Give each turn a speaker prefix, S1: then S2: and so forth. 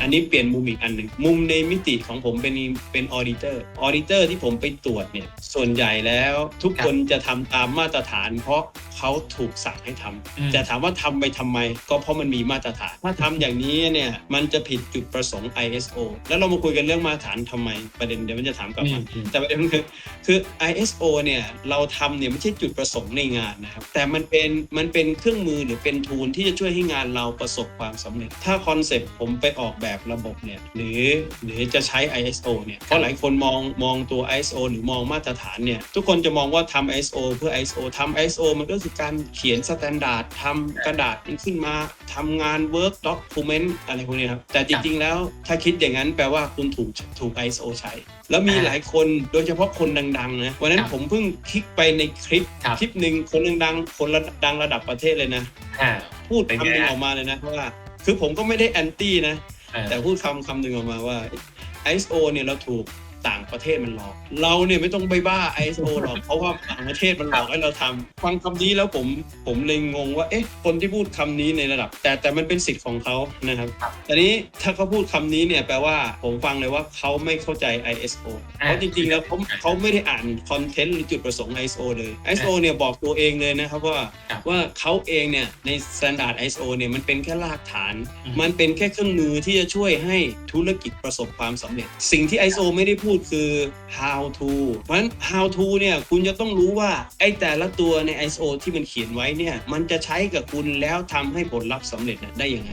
S1: อันนี้เปลี่ยนมุมอีกอันหนึ่งมุมในมิติของผมเป็นเป็นออดิเตอร์ออดิเตอร์ที่ผมไปตรวจเนี่ยส่วนใหญ่แล้วทุกคนจะทำตามมาตรฐาน เพราะเขาถูกสั่งให้ทำ
S2: อืม
S1: แต่ถามว่าทำไปทำไม ก็เพราะมันมีมาตรฐานถ้าทำอย่างนี้เนี่ยมันจะผิดจุดประสงค์ ISO แล้วเรามาคุยกันเรื่องมาตรฐานทำไมประเด็นเดี๋ยวมันจะถามกลับมา
S2: อืม
S1: แต่ประเด็นคือคือ ISO เนี่ยเราทำเนี่ยไม่ใช่จุดประสงค์ในงานนะครับแต่มันเป็นมันเป็นเครื่องมือหรือเป็นทูลที่จะช่วยให้งานเราประสบความสำเร็จ ถ้าคอนเซ็ปต์ผมไปออกแบบระบบเนี่ยหรือหรือจะใช้ ISO เนี่ยเพราะหลายคนมองมองตัว ISO หรือมองมาตรฐานเนี่ยทุกคนจะมองว่าทำ ISO เพื่อ ISO ทำ ISO มันก็คือการเขียนสแตนดาร์ดทำกระดาษมันขึ้นมาทำงาน work document อะไรพวกนี้ครับ แต่จริง ๆ แล้วถ้าคิดอย่างนั้นแปลว่าคุณถูกถูก ISO ใช้ แล้วมี
S2: อ่า
S1: หลายคนโดยเฉพาะคนดังๆนะวันนั้
S2: คนรับ
S1: ผมเพิ่งคลิกไปในคลิป
S2: ครับ
S1: คลิปหนึ่งคนดังๆคนระดังระดับประเทศเลยนะ
S2: อ่า
S1: พูด
S2: เป็น
S1: คำ
S2: ไง
S1: หนึ่ง
S2: ฮะ
S1: ออกมาเลยนะว่าคือผมก็ไม่ได้แอนตี้นะ
S2: เออ
S1: แต่พูดคำคำหนึ่งออกมาว่า ISO เนี่ยเราถูก ต่างประเทศมันหลอก เราเนี่ยไม่ต้องไปบ้า ISO หรอกเพราะว่าต่างประเทศมันหลอกให้เราทำฟังคำนี้แล้วผมผมเลยงงว่าเอ๊ะคนที่พูดคำนี้ในระดับ แต่แต่มันเป็นสิทธิ์ของเขานะครับ
S2: ครับ
S1: แต่นี้ถ้าเขาพูดคำนี้เนี่ยแปลว่าผมฟังเลยว่าเขาไม่เข้าใจ ISO เพราะจริงๆแล้วเขาเขาไม่ได้อ่านคอนเทนต์หรือจุดประสงค์ ISO เลย ISO เนี่ยบอกตัวเองเลยนะครับว่า
S2: ครับ
S1: ว่าเขาเองเนี่ยใน standard ISO เนี่ยมันเป็นแค่รากฐาน
S2: อืม
S1: มันเป็นแค่เครื่องมือที่จะช่วยให้ธุรกิจประสบความสำเร็จ สิ่งที่ ISO ไม่ได้พูดคือ how to เพราะฉะนั้น how to เนี่ยคุณจะต้องรู้ว่าไอ้แต่ละตัวใน ISO ที่มันเขียนไว้เนี่ยมันจะใช้กับคุณแล้วทำให้ผลลัพธ์สำเร็จน่ะได้ยังไง